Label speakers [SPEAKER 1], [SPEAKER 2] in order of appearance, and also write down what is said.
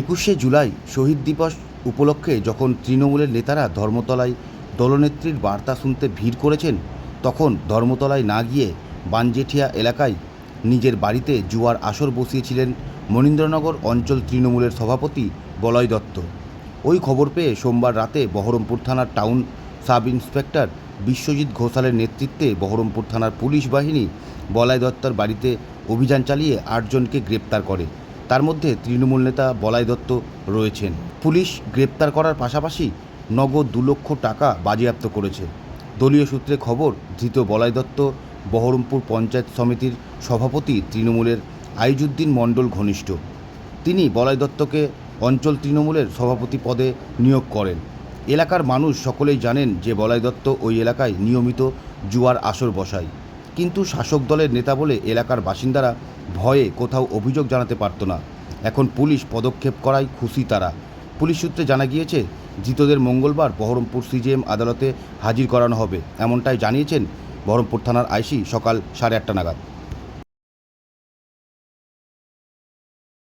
[SPEAKER 1] একুশে জুলাই শহীদ দিবস উপলক্ষে যখন তৃণমূলের নেতারা ধর্মতলায় দলনেত্রীর বার্তা শুনতে ভিড় করেছেন, তখন ধর্মতলায় না গিয়ে বানজেঠিয়া এলাকায় নিজের বাড়িতে জুয়ার আসর বসিয়েছিলেন মনীন্দ্রনগর অঞ্চল তৃণমূলের সভাপতি বলয় দত্ত। ওই খবর পেয়ে সোমবার রাতে বহরমপুর থানার টাউন সাব ইন্সপেক্টর বিশ্বজিৎ ঘোষালের নেতৃত্বে বহরমপুর থানার পুলিশ বাহিনী বলাই দত্তর বাড়িতে অভিযান চালিয়ে আটজনকে গ্রেপ্তার করে। তার মধ্যে তৃণমূল নেতা বলাই দত্ত রয়েছেন। পুলিশ গ্রেপ্তার করার পাশাপাশি নগদ দু লক্ষ টাকা বাজেয়াপ্ত করেছে। দলীয় সূত্রে খবর, ধৃত বলাই দত্ত বহরমপুর পঞ্চায়েত সমিতির সভাপতি তৃণমূলের আইজুদ্দিন মণ্ডল ঘনিষ্ঠ। তিনি বলাই দত্তকে অঞ্চল তৃণমূলের সভাপতি পদে নিয়োগ করেন। এলাকার মানুষ সকলেই জানেন যে বলাই দত্ত ওই এলাকায় নিয়মিত জুয়ার আসর বসায়। কিন্তু শাসক দলের নেতা বলে এলাকার বাসিন্দারা ভয়ে কোথাও অভিযোগ জানাতে পারত না। এখন পুলিশ পদক্ষেপ করায় খুশি তারা। পুলিশ সূত্রে জানা গিয়েছে, জিতদের মঙ্গলবার বহরমপুর সিজিএম আদালতে হাজির করানো হবে। এমনটাই জানিয়েছেন বহরমপুর থানার আইসি সকাল সাড়ে আটটা নাগাদ।